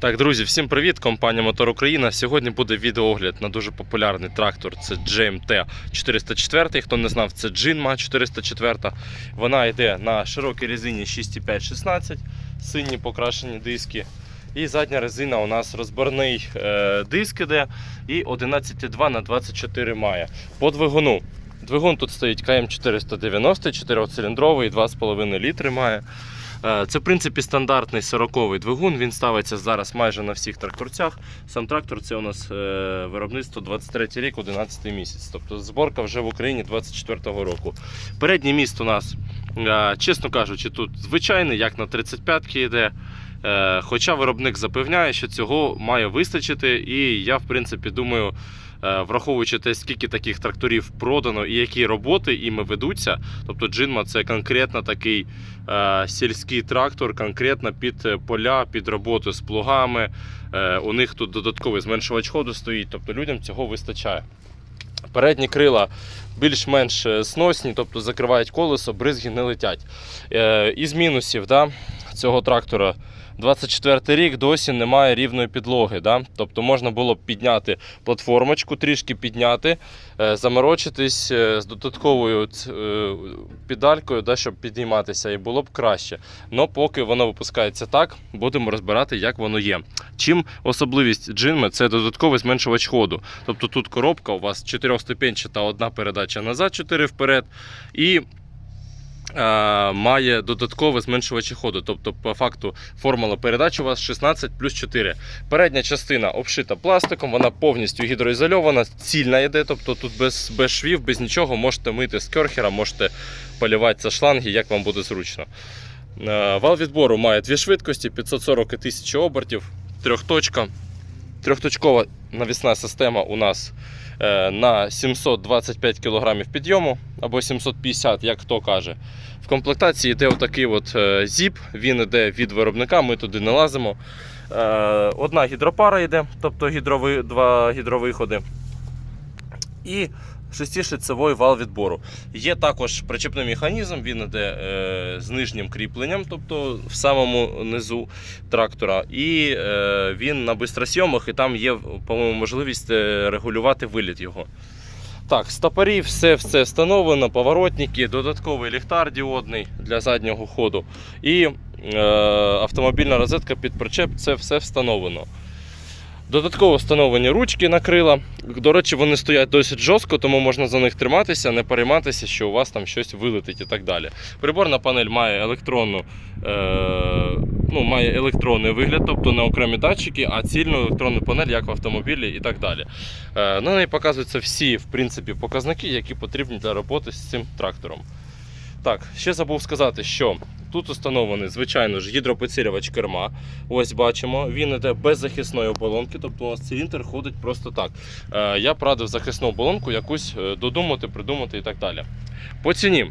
Так, друзі, всім привіт! Компанія Мотор Україна. Сьогодні буде відеоогляд на дуже популярний трактор. Це GMT 404. Хто не знав, це Jinma 404. Вона йде на широкій резині 6,5-16, сині покрашені диски. І задня резина у нас розборний е, диск іде і 11,2 на 24 має. По двигуну. Двигун тут стоїть КМ 490, 4-циліндровий, 2,5 літри має. Е, Це, в принципі, стандартний 40-й двигун. Він ставиться зараз майже на всіх тракторцях. Сам трактор це у нас е, виробництво 23 рік, 11 місяць. Тобто зборка вже в Україні 24-го року. Передній міст у нас, е, чесно кажучи, тут звичайний, як на 35-ки йде. Хоча виробник запевняє, що цього має вистачити, і я, в принципі, думаю. Е, Враховуючи те, скільки таких тракторів продано і які роботи іми ведуться, тобто Джинма це конкретно такий е, сільський трактор, конкретно під е, поля, під роботу з плугами. У них тут додатковий зменшувач ходу стоїть, тобто людям цього вистачає. Передні крила більш-менш сносні, тобто закривають колесо, бризги не летять. Із мінусів да, цього трактора 24 рік досі немає рівної підлоги. Да? Тобто можна було б підняти платформочку, трішки підняти, е, заморочитись е, з додатковою е, педалькою, да, щоб підійматися, і було б краще. Но поки воно випускається так, будемо розбирати, як воно є. Чим особливість джинми це додатковий зменшувач ходу. Тобто тут коробка у вас чотирьохступенчата, одна передача назад, 4 вперед. І має додаткове зменшувачі ходу. Тобто, по факту, формула передач у вас 16 плюс 4. Передня частина обшита пластиком, вона повністю гідроізольована, цільна йде, тобто тут без, без швів, без нічого можете мити з керхера, можете полівати за шланги, як вам буде зручно. Е, Вал відбору має дві швидкості, 540 і 1000 обертів, трьохточка. Трьохточкова навісна система у нас е, на 725 кг підйому або 750, як хто каже. В комплектації йде отакий от е, зіп, він йде від виробника, ми туди не лазимо. Е, Одна гідропара йде, тобто гідрови, два гідровиходи. І шестишліцевий вал відбору. Є також причепний механізм, він йде е, з нижнім кріпленням, тобто в самому низу трактора. І е, він на бистросйомах, і там є, по-моєму, можливість е, регулювати виліт його. Так, стопорі, все, все встановлено, поворотники, додатковий ліхтар діодний для заднього ходу. І е, автомобільна розетка під причеп, це все встановлено. Додатково встановлені ручки на крила. До речі, вони стоять досить жорстко, тому можна за них триматися, не перейматися, що у вас там щось вилетить і так далі. Приборна панель має електронну, е, ну, має електронний вигляд, тобто не окремі датчики, а цільну електронну панель, як в автомобілі і так далі. Е, на неї показуються всі в принципі, показники, які потрібні для роботи з цим трактором. Так, ще забув сказати, що тут установлений, звичайно ж, гідропідсилювач керма. Ось бачимо, він іде без захисної оболонки, тобто у нас циліндр ходить просто так. Е, я порадив захисну оболонку якусь е, додумати, придумати і так далі. По ціні.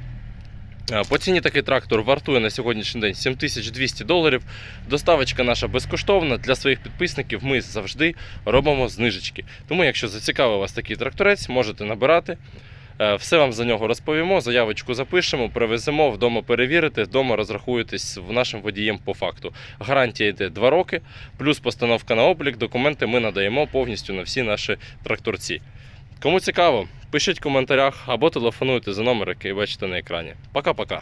Е, По ціні такий трактор вартує на сьогоднішній день 7200 доларів. Доставочка наша безкоштовна. Для своїх підписників ми завжди робимо знижечки. Тому, якщо зацікавив вас такий тракторець, можете набирати. Е, Все вам за нього розповімо, заявочку запишемо, привеземо, вдома перевірите, вдома розрахуєтесь нашим водієм по факту. Гарантія йде 2 роки, плюс постановка на облік, документи ми надаємо повністю на всі наші тракторці. Кому цікаво, пишіть в коментарях або телефонуйте за номер, який бачите на екрані. Пока-пока.